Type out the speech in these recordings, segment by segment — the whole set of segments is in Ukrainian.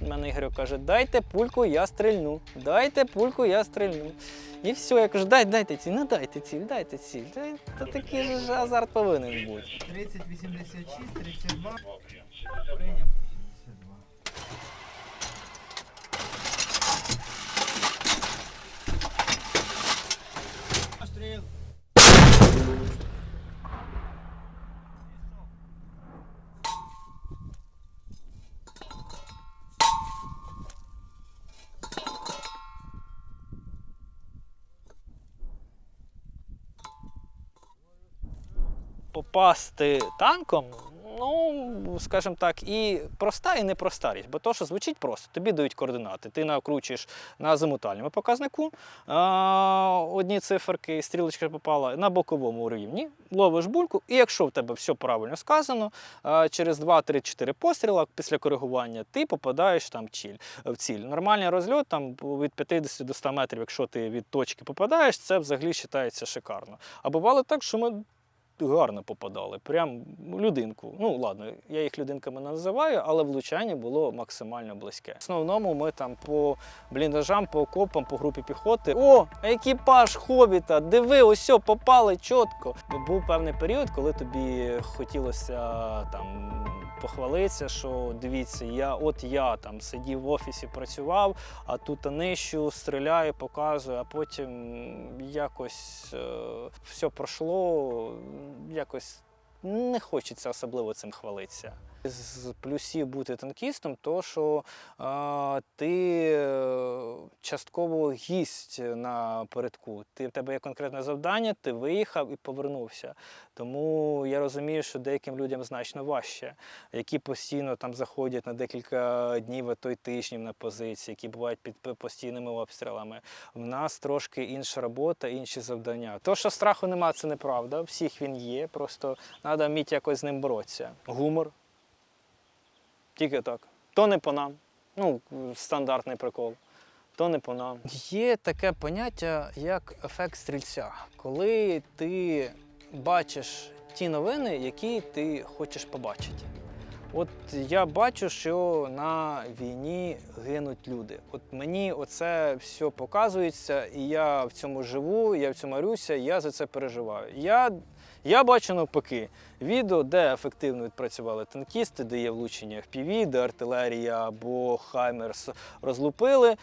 У мене Ігор каже, дайте пульку, я стрільну. Дайте пульку, я стрільну. І все, я кажу, дай, дайте ціль, ну дайте ціль, дайте ціль. Дай, Та такий ж азарт повинен бути. 30, 86, 32. Прийняв. Попасти танком, ну, скажімо так, і проста, і непроста річ. Бо то, що звучить просто, тобі дають координати. Ти накручуєш на азимутальному показнику а, одні циферки, стрілочка попала на боковому рівні, ловиш бульку, і якщо в тебе все правильно сказано, а, через 2-3-4 постріла після коригування ти попадаєш там чіль, в ціль. Нормальний розльот там від 50 до 100 метрів, якщо ти від точки попадаєш, це взагалі вважається шикарно. А бувало так, що ми гарно попадали. Прям людинку. Ну ладно, я їх людинками не називаю, але влучання було максимально близьке. В основному ми там по бліндажам, по окопам, по групі піхоти. О, екіпаж хобіта! Диви, ось попали чітко. Був певний період, коли тобі хотілося там. Похвалитися, що дивіться, я от я там сидів в офісі, працював, а тут нищу, стріляю, показую, а потім якось е, все пройшло, якось не хочеться особливо цим хвалитися. З плюсів бути танкістом, то що е, ти е, частково гість на передку. Ти в тебе є конкретне завдання, ти виїхав і повернувся. Тому я розумію, що деяким людям значно важче, які постійно там заходять на декілька днів, а то й тижнів на позиції, які бувають під постійними обстрілами. В нас трошки інша робота, інші завдання. То, що страху нема, це неправда. Всіх він є. Просто треба вміти якось з ним боротися. Гумор. Тільки так. То не по нам. Ну, стандартний прикол. То не по нам. Є таке поняття, як ефект стрільця. Коли ти бачиш ті новини, які ти хочеш побачити. От я бачу, що на війні гинуть люди. От мені оце все показується, і я в цьому живу, я в цьому марюся, я за це переживаю. Я, я бачу навпаки відео, де ефективно відпрацювали танкісти, де є влучення в піві, де артилерія або Хаймерс розлупили е-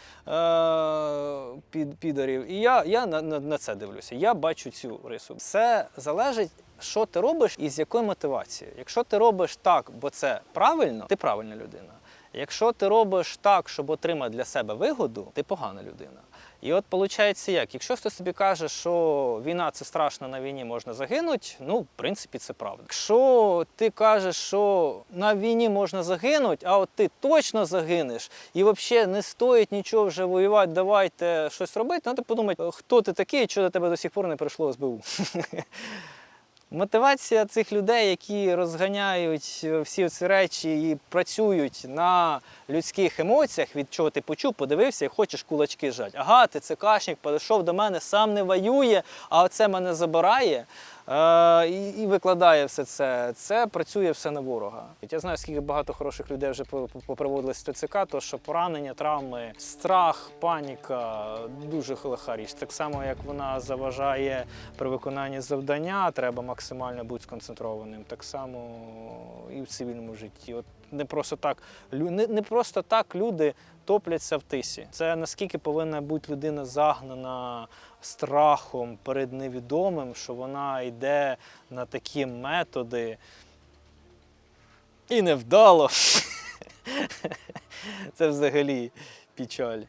під, підарів. І я, я на, на, на це дивлюся. Я бачу цю рису. Все залежить що ти робиш і з якою мотивацією. Якщо ти робиш так, бо це правильно, ти правильна людина. Якщо ти робиш так, щоб отримати для себе вигоду, ти погана людина. І от виходить як, якщо хтось тобі каже, що війна це страшно, на війні можна загинути, ну, в принципі, це правда. Якщо ти кажеш, що на війні можна загинути, а от ти точно загинеш, і взагалі не стоїть нічого вже воювати, давайте щось робити, треба подумати, хто ти такий, що до тебе до сих пор не прийшло СБУ. Мотивація цих людей, які розганяють е, всі ці речі і працюють на людських емоціях, від чого ти почув, подивився і хочеш кулачки жати. Ага, ти це кашник, підійшов до мене, сам не воює, а оце мене забирає і, і викладає все це. Це працює все на ворога. Я знаю, скільки багато хороших людей вже по- по- поприводились в ТЦК, то що поранення, травми, страх, паніка дуже лиха річ. Так само, як вона заважає при виконанні завдання, треба максимально бути сконцентрованим. Так само і в цивільному житті. От не просто так, не, просто так люди топляться в тисі. Це наскільки повинна бути людина загнана страхом перед невідомим, що вона йде на такі методи. І невдало. Це взагалі печаль.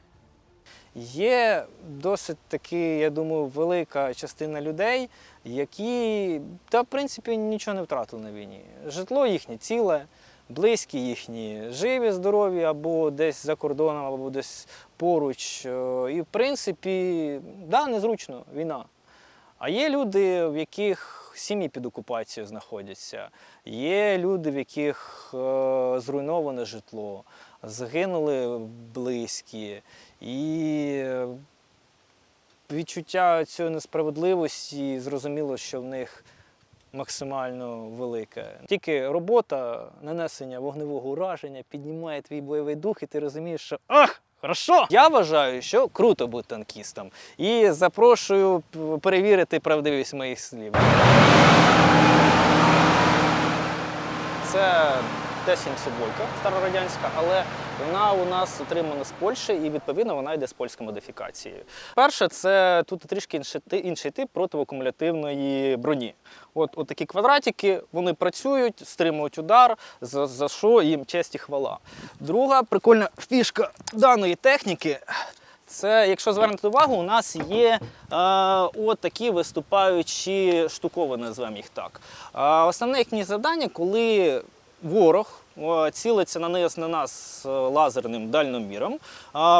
Є досить таки, я думаю, велика частина людей, які, та, в принципі, нічого не втратили на війні. Житло їхнє ціле, близькі їхні живі, здорові, або десь за кордоном, або десь поруч. Е, І, в принципі, да, незручно війна. А є люди, в яких сім'ї під окупацією знаходяться, є люди, в яких е, зруйноване житло, загинули близькі. І е, відчуття цієї несправедливості, зрозуміло, що в них максимально велике. Тільки робота нанесення вогневого ураження піднімає твій бойовий дух, і ти розумієш, що ах! Хорошо! Я вважаю, що круто бути танкістом. І запрошую перевірити правдивість моїх слів. Це Т-72 старорадянська, але вона у нас отримана з Польщі і відповідно вона йде з польською модифікацією. Перше, це тут трішки інший, інший тип противоакумулятивної броні. От, от такі квадратики, вони працюють, стримують удар, за, за що їм честь і хвала. Друга прикольна фішка даної техніки. Це, якщо звернути увагу, у нас є е, от такі виступаючі штуковини, називаємо їх так. Е, основне їхнє завдання, коли ворог цілиться на нас, на нас е, лазерним дальноміром,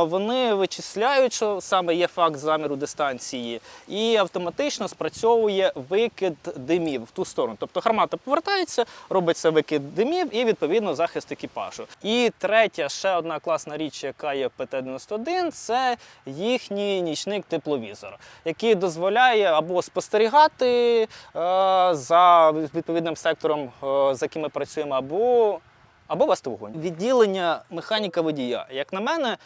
вони вичисляють, що саме є факт заміру дистанції, і автоматично спрацьовує викид димів в ту сторону. Тобто гармата повертається, робиться викид димів і відповідно захист екіпажу. І третя, ще одна класна річ, яка є в ПТ-91, це їхній нічник тепловізор, який дозволяє або спостерігати е, за відповідним сектором, е, за яким ми працюємо, або або вести вогонь. Відділення механіка водія. Як на мене, е,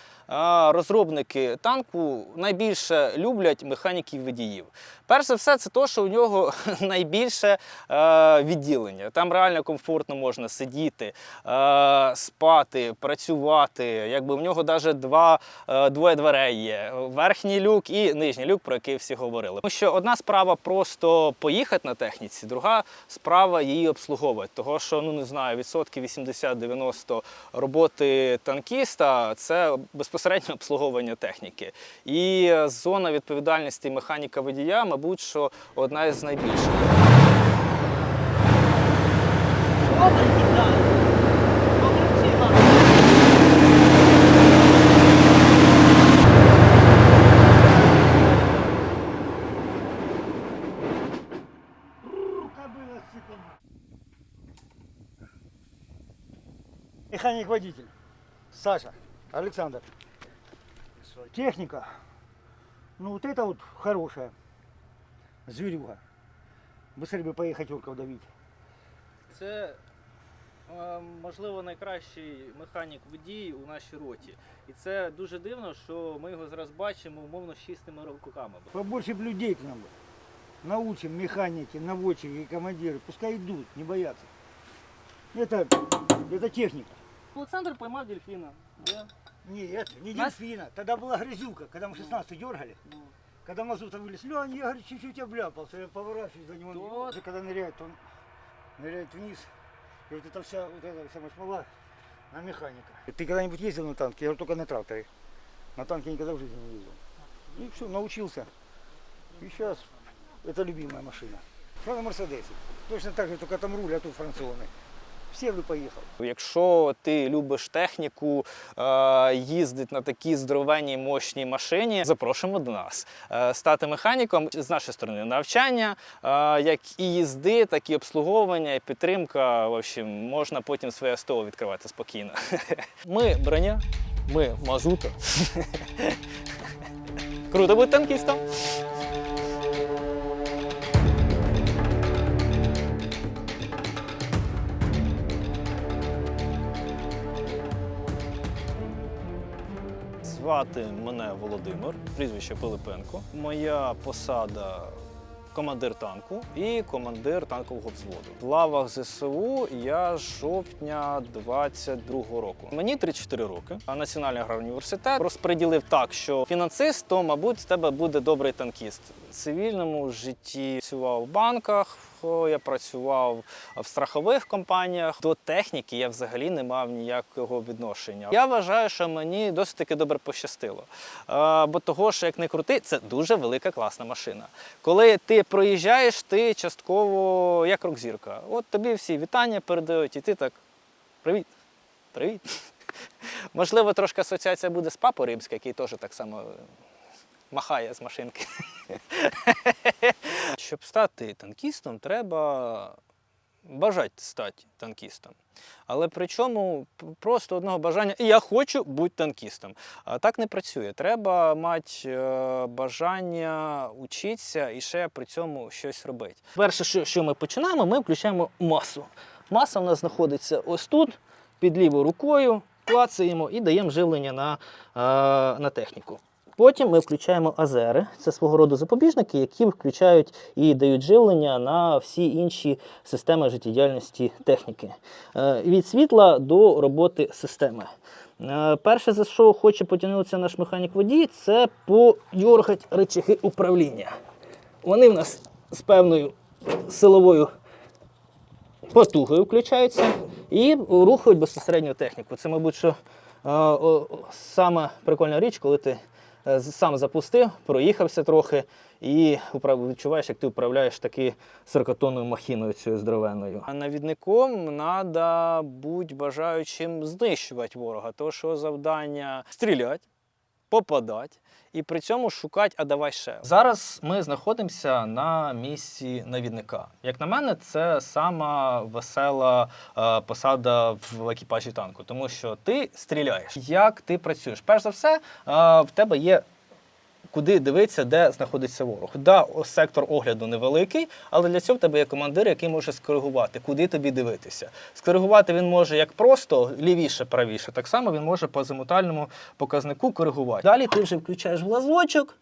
розробники танку найбільше люблять механіків водіїв. Перш все, це те, що у нього найбільше е, відділення. Там реально комфортно можна сидіти, е, спати, працювати. Якби в нього навіть два, двоє дверей є: верхній люк і нижній люк, про який всі говорили. Тому що одна справа просто поїхати на техніці, друга справа її обслуговувати. Того, що ну не знаю, відсотків 80-90 роботи танкіста це безпосередньо обслуговування техніки. І зона відповідальності механіка водія, мабуть, що одна із найбільших. Механик-водитель. Саша, Александр. Техника. Ну вот это вот хорошая. Зверюга. Быстрее бы поехать орков давить. Це е, можливо найкращий механік водій у нашій роті. І це дуже дивно, що ми його зараз бачимо умовно з чистими руками. Побольше б людей к нам бы. Научим механики, наводчики и командиры. Пускай идут, не боятся. Это, это техника. Олександр поймав дельфіна. Нет, не Нас- дельфина. Тогда была грязюка, когда мы 16 дергали. Когда мазута вылез, Лёнь, я говорю, чуть-чуть обляпался, я поворачиваюсь за него. Да. Он же когда ныряет, он ныряет вниз. И вот это вся, вот эта вся смола на механика. Ты когда-нибудь ездил на танке? Я говорю, только на тракторе. На танке никогда в жизни не ездил. И все, научился. И сейчас это любимая машина. Что на Мерседесе? Точно так же, только там руль, а тут франционный. Все бы поехал. Якщо ти любиш техніку, е, їздить на такій здоровенній мощній машині, запрошуємо до нас. Е, Стати механіком з нашої сторони навчання, е, як і їзди, так і обслуговування, і підтримка. В общем, можна потім своє СТО відкривати спокійно. Ми броня, ми мазута. Круто бути танкістом. Звати мене Володимир, прізвище Пилипенко. Моя посада командир танку і командир танкового взводу. В лавах ЗСУ я жовтня 22-го року. Мені 34 роки. А Національний аграрний університет розподілив так, що фінансист, то, мабуть, з тебе буде добрий танкіст. В цивільному житті працював в банках. Я працював в страхових компаніях. До техніки я взагалі не мав ніякого відношення. Я вважаю, що мені досить таки добре пощастило. Бо того, що як не крути, це дуже велика класна машина. Коли ти проїжджаєш, ти частково як рок-зірка. От тобі всі вітання передають, і ти так. Привіт. Привіт. Можливо, трошки асоціація буде з папою римським, який теж так само махає з машинки. Щоб стати танкістом, треба бажать стати танкістом. Але при чому просто одного бажання і я хочу бути танкістом. А так не працює. Треба мати е, бажання учитися і ще при цьому щось робити. Перше, що, ми починаємо, ми включаємо масу. Маса в нас знаходиться ось тут, під лівою рукою, клацаємо і даємо живлення на, е, на техніку. Потім ми включаємо азери. Це свого роду запобіжники, які включають і дають живлення на всі інші системи життєдіяльності техніки. Е, Від світла до роботи системи. Е, Перше, за що хоче потягнутися наш механік водій, це подьоргати речаги управління. Вони в нас з певною силовою потугою включаються і рухають безпосередньо техніку. Це, мабуть, що е, сама прикольна річ, коли ти сам запустив, проїхався трохи і відчуваєш, як ти управляєш таки 40-тонною махіною цією здоровенною. А навідником треба бути бажаючим знищувати ворога, тому що завдання стріляти, попадати. І при цьому шукати, а давай ще. Зараз ми знаходимося на місці навідника. Як на мене, це сама весела е, посада в екіпажі танку, тому що ти стріляєш. Як ти працюєш? Перш за все, е, в тебе є куди дивитися, де знаходиться ворог. Да, сектор огляду невеликий, але для цього в тебе є командир, який може скоригувати, куди тобі дивитися. Скоригувати він може як просто лівіше, правіше. Так само він може по азимутальному показнику коригувати. Далі ти вже включаєш глазочок.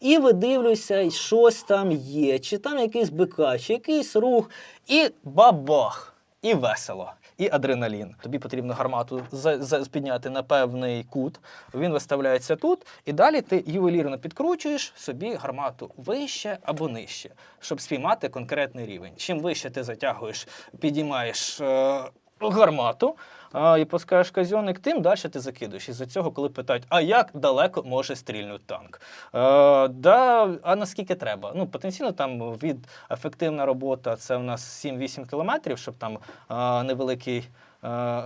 І видивлюся, щось там є, чи там якийсь бика, чи якийсь рух, і бабах! І весело, і адреналін. Тобі потрібно гармату за, підняти на певний кут. Він виставляється тут, і далі ти ювелірно підкручуєш собі гармату вище або нижче, щоб спіймати конкретний рівень. Чим вище ти затягуєш, підіймаєш е, гармату а, і пускаєш казьонник, тим далі ти закидуєш. Із-за цього, коли питають, а як далеко може стрільнути танк? А, да, а наскільки треба? Ну, потенційно там від ефективна робота це у нас 7-8 кілометрів, щоб там а, невеликий. Е,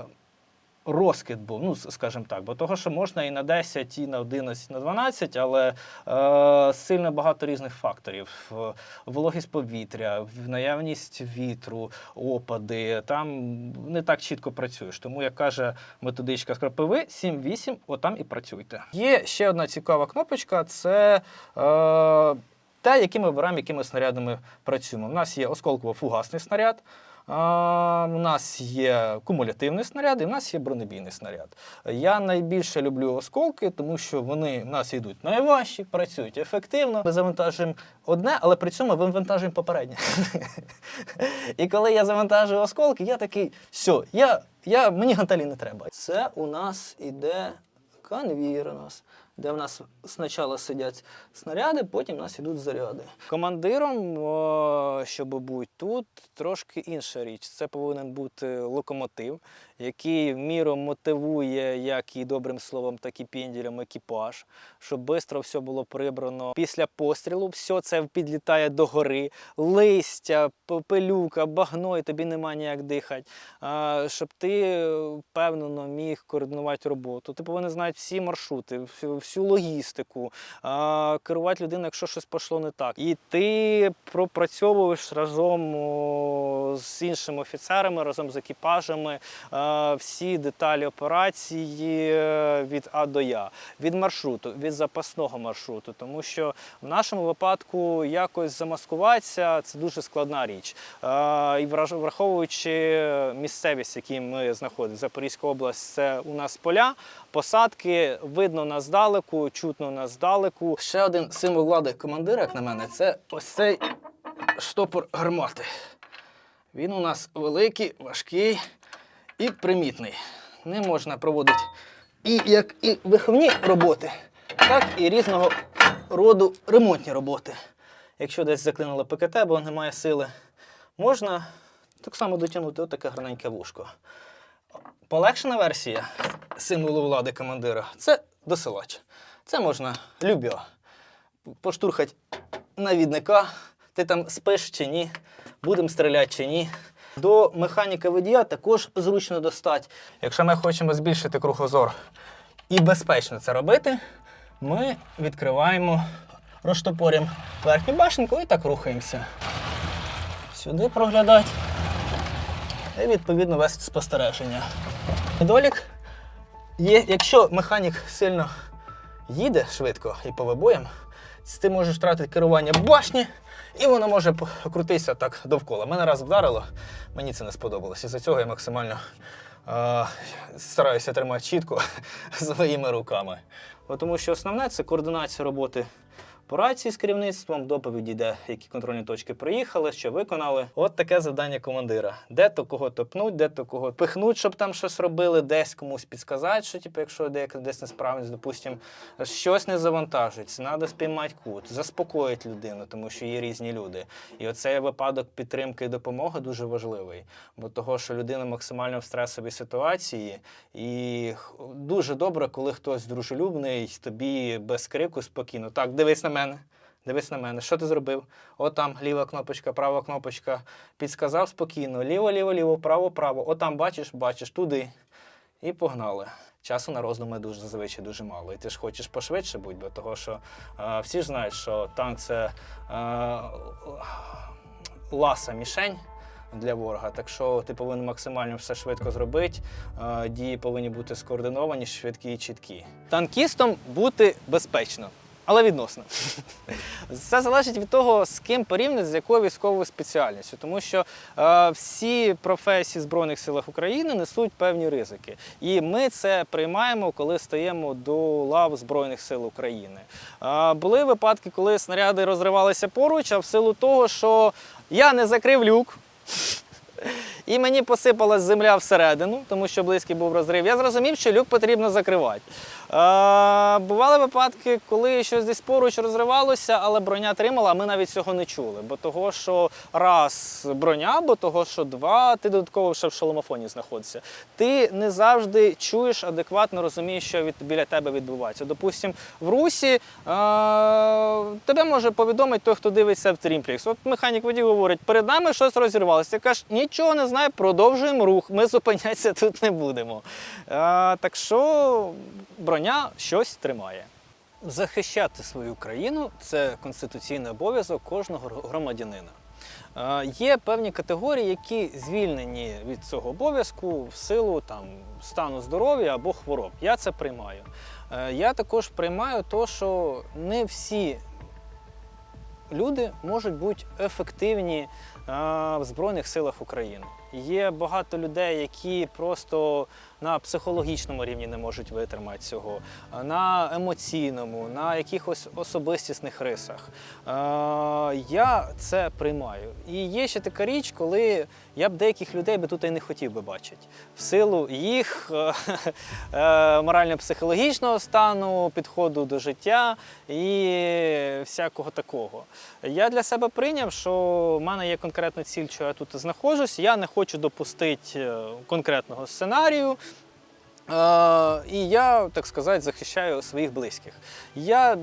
Розкид був, ну скажімо так, бо того, що можна і на 10, і на 11, і на 12, але е, сильно багато різних факторів: В- вологість повітря, наявність вітру, опади. Там не так чітко працюєш. Тому, як каже методичка з крапиви, 7-8, отам і працюйте. Є ще одна цікава кнопочка: це. Е, те, які ми вибираємо, якими снарядами працюємо. У нас є осколково-фугасний снаряд, у нас є кумулятивний снаряд і в нас є бронебійний снаряд. Я найбільше люблю осколки, тому що вони в нас йдуть найважчі, працюють ефективно. Ми завантажуємо одне, але при цьому вивантажуємо попереднє. І коли я завантажую осколки, я такий, все, я, я, мені гантелі не треба. Це у нас іде конвієр у нас, де в нас спочатку сидять снаряди, потім у нас йдуть заряди. Командиром, щоб бути тут, трошки інша річ. Це повинен бути локомотив, який в міру мотивує як і добрим словом, так і пенділем екіпаж, щоб швидко все було прибрано. Після пострілу все це підлітає до гори, листя, пилюка, багно, і тобі нема ніяк дихати. Щоб ти е, впевнено міг координувати роботу. Ти повинен знати всі маршрути, всю, логістику, керувати людиною, якщо щось пішло не так. І ти пропрацьовуєш разом з іншими офіцерами, разом з екіпажами всі деталі операції е, від А до Я, від маршруту, від запасного маршруту. Тому що в нашому випадку якось замаскуватися це дуже складна річ. І враховуючи місцевість, в якій ми знаходимося, Запорізька область, це у нас поля, посадки, видно нас здалеку, чутно нас здалеку. Ще один символ влади командира, як на мене, це ось цей штопор гармати. Він у нас великий, важкий і примітний. Ним можна проводити і як і виховні роботи, так і різного роду ремонтні роботи. Якщо десь заклинуло ПКТ, бо немає сили, можна так само дотягнути отаке гарненьке вушко. Полегшена версія символу влади командира це досилач. Це можна любьо поштурхати навідника, ти там спиш чи ні, будемо стріляти чи ні. До механіка водія також зручно достати. Якщо ми хочемо збільшити кругозор і безпечно це робити, ми відкриваємо, розтопорюємо верхню башенку і так рухаємося. Сюди проглядати. і відповідно вести спостереження. Недолік є, якщо механік сильно їде швидко і по ти можеш втратити керування башні, і воно може крутитися так довкола. Мене раз вдарило, мені це не сподобалось. І за цього я максимально е, стараюся тримати чітко своїми руками. Тому що основне це координація роботи по рації з керівництвом, доповіді, де які контрольні точки приїхали, що виконали. От таке завдання командира. Де то кого топнуть, де то кого пихнуть, щоб там щось робили, десь комусь підказати, що типу, якщо деяка десь несправність, допустимо, щось не завантажується, треба спіймати кут, заспокоїти людину, тому що є різні люди. І оцей випадок підтримки і допомоги дуже важливий, бо того, що людина максимально в стресовій ситуації, і дуже добре, коли хтось дружелюбний, тобі без крику спокійно. Так, дивись на мене. Дивись на мене, що ти зробив? От там ліва кнопочка, права кнопочка. Підсказав спокійно. Ліво, ліво, ліво, право, право. От там бачиш, бачиш, туди. І погнали. Часу на роздуми дуже зазвичай дуже мало. І ти ж хочеш пошвидше бути, бо того, що е, всі ж знають, що танк це е, ласа мішень для ворога. Так що ти повинен максимально все швидко зробити. Е, дії повинні бути скоординовані, швидкі і чіткі. Танкістом бути безпечно. Але відносно. Це залежить від того, з ким порівняти, з якою військовою спеціальністю. Тому що е, всі професії Збройних сил України несуть певні ризики. І ми це приймаємо, коли стаємо до лав Збройних сил України. Е, були випадки, коли снаряди розривалися поруч, а в силу того, що я не закрив люк. І мені посипалась земля всередину, тому що близький був розрив. Я зрозумів, що люк потрібно закривати. Е, бували випадки, коли щось десь поруч розривалося, але броня тримала, а ми навіть цього не чули. Бо того, що раз броня, бо того, що два, ти додатково ще в шоломофоні знаходишся. Ти не завжди чуєш адекватно розумієш, що від, біля тебе відбувається. Допустим, в русі е, тебе може повідомити той, хто дивиться в трімплікс. От механік водій говорить, перед нами щось розірвалося. Ти кажеш, нічого не знаю, продовжуємо рух, ми зупинятися тут не будемо. Е, так що броня щось тримає. Захищати свою країну це конституційний обов'язок кожного громадянина. Е, Є певні категорії, які звільнені від цього обов'язку в силу там, стану здоров'я або хвороб. Я це приймаю. Е, Я також приймаю те, що не всі люди можуть бути ефективні е, в Збройних силах України. Є багато людей, які просто на психологічному рівні не можуть витримати цього, на емоційному, на якихось особистісних рисах. Е, я це приймаю. І є ще така річ, коли я б деяких людей би тут і не хотів би бачити. В силу їх е, е, морально-психологічного стану, підходу до життя і всякого такого. Я для себе прийняв, що в мене є конкретна ціль, що я тут знаходжусь. Я не хочу допустити конкретного сценарію. Е, і я, так сказати, захищаю своїх близьких. Я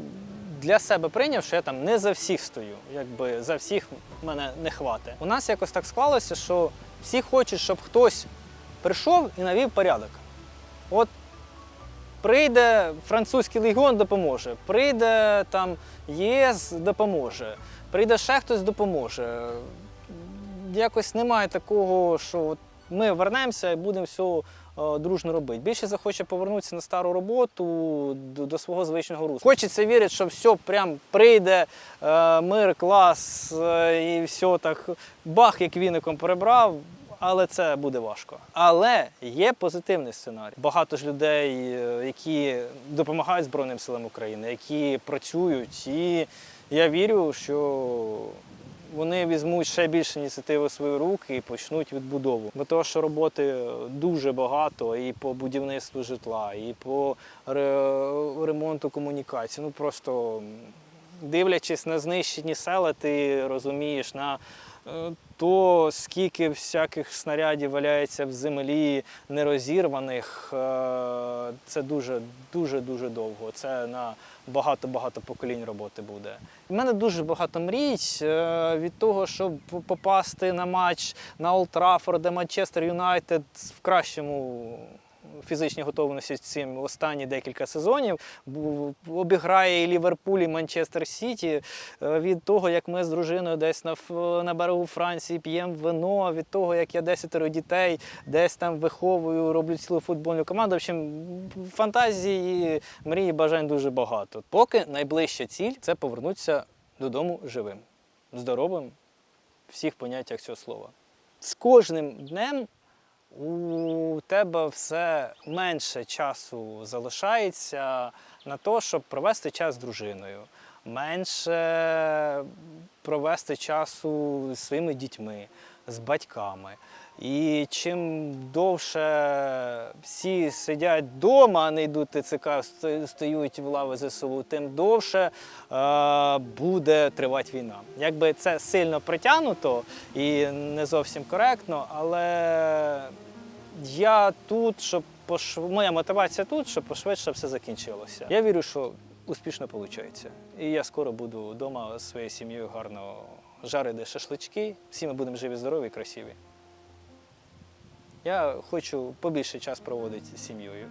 для себе прийняв, що я там не за всіх стою, якби за всіх мене не хватить. У нас якось так склалося, що всі хочуть, щоб хтось прийшов і навів порядок. От прийде французький легіон допоможе, прийде там ЄС допоможе, прийде ще хтось допоможе. Якось немає такого, що ми вернемося і будемо все дружно робити. Більше захоче повернутися на стару роботу до, свого звичного русу. Хочеться вірити, що все прям прийде, е, мир, клас е, і все так бах, як віником перебрав. Але це буде важко. Але є позитивний сценарій. Багато ж людей, е, які допомагають Збройним силам України, які працюють, і я вірю, що вони візьмуть ще більше ініціативи в свої руки і почнуть відбудову. Бо того, що роботи дуже багато і по будівництву житла, і по ремонту комунікацій. Ну просто дивлячись на знищені села, ти розумієш на е, то, скільки всяких снарядів валяється в землі нерозірваних, е, це дуже дуже дуже довго. Це на багато-багато поколінь роботи буде. У мене дуже багато мрій е, від того, щоб попасти на матч на Олд Траффорд, де Манчестер Юнайтед в кращому фізичній готовності цим останні декілька сезонів. Обіграє і Ліверпуль, і Манчестер Сіті. Е, Від того, як ми з дружиною десь на, на берегу Франції п'ємо вино, від того, як я десятеро дітей десь там виховую, роблю цілу футбольну команду. В общем, фантазії, мрії, бажань дуже багато. Поки найближча ціль це повернутися додому живим, здоровим всіх поняттях цього слова. З кожним днем у тебе все менше часу залишається на те, щоб провести час з дружиною, менше провести часу зі своїми дітьми, з батьками. І чим довше всі сидять вдома, а не йдуть ТЦК, сто- в лави ЗСУ, тим довше е, буде тривати війна. Якби це сильно притягнуто і не зовсім коректно, але я тут, щоб пош... моя мотивація тут, щоб пошвидше все закінчилося. Я вірю, що успішно виходить. І я скоро буду вдома з своєю сім'єю гарно жарити шашлички. Всі ми будемо живі, здорові і красиві. Я хочу побільше час проводити з сім'єю.